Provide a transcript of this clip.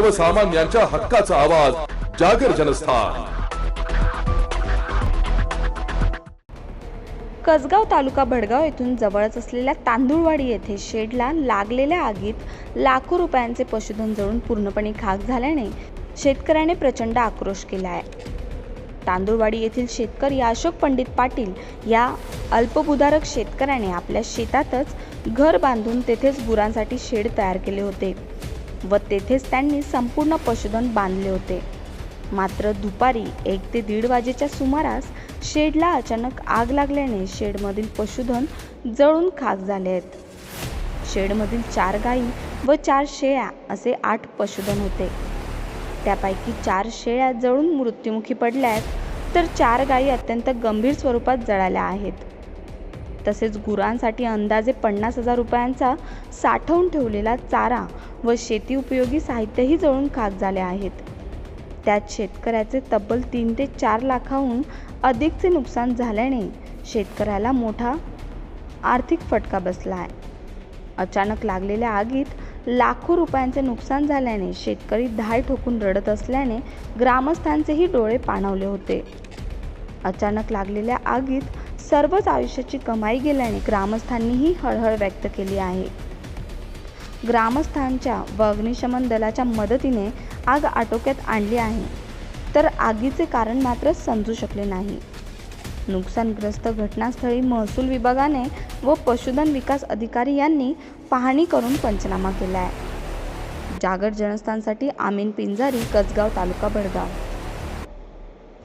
सर्वसामान्यांच्या हक्काचा आवाज जागर जनस्थान. कसगाव तालुका भडगाव येथून जवळच असलेल्या तांदूळवाडी येथे शेडला लागलेल्या आगीत लाखो रुपयांचे पशुधन जळून पूर्णपणे खाक झाल्याने शेतकऱ्याने प्रचंड आक्रोश केला आहे. तांदूळवाडी येथील शेतकरी अशोक पंडित पाटील या अल्पभूधारक शेतकऱ्याने आपल्या शेतातच घर बांधून तेथेच गुरांसाठी शेड तयार केले होते. व तेथेच त्यांनी संपूर्ण पशुधन बांधले होते. मात्र दुपारी एक ते दीड वाजेच्या सुमारास शेडला अचानक आग लागल्याने शेडमधील पशुधन जळून खाक झाले आहेत. शेडमधील चार गायी व चार शेळ्या असे आठ पशुधन होते. त्यापैकी चार शेळ्या जळून मृत्युमुखी पडल्या आहेत तर चार गायी अत्यंत गंभीर स्वरूपात जळाल्या आहेत. तसेच गुरांसाठी अंदाजे पन्नास हजार रुपयांचा साठवून ठेवलेला चारा व शेती उपयोगी साहित्यही जळून खाक झाले आहेत. त्यात शेतकऱ्याचे तब्बल तीन ते चार लाखाहून अधिकचे नुकसान झाल्याने शेतकऱ्याला मोठा आर्थिक फटका बसला आहे. अचानक लागलेल्या आगीत लाखो रुपयांचे नुकसान झाल्याने शेतकरी धाय ठोकून रडत असल्याने ग्रामस्थांचेही डोळे पाणावले होते. अचानक लागलेल्या आगीत सर्वच आयुष्याची कमाई गेल्याने ग्रामस्थांनीही हळहळ व्यक्त केली आहे. ग्रामस्थांच्या व अग्निशमन दलाच्या मदतीने आग आटोक्यात आणली आहे. तर आगीचे कारण मात्र समजू शकले नाही. नुकसानग्रस्त घटनास्थळी महसूल विभागाने व पशुधन विकास अधिकारी यांनी पाहणी करून पंचनामा केला आहे जागर जनस्थानसाठी आमीन पिंजारी कसगाव तालुका भडगाव.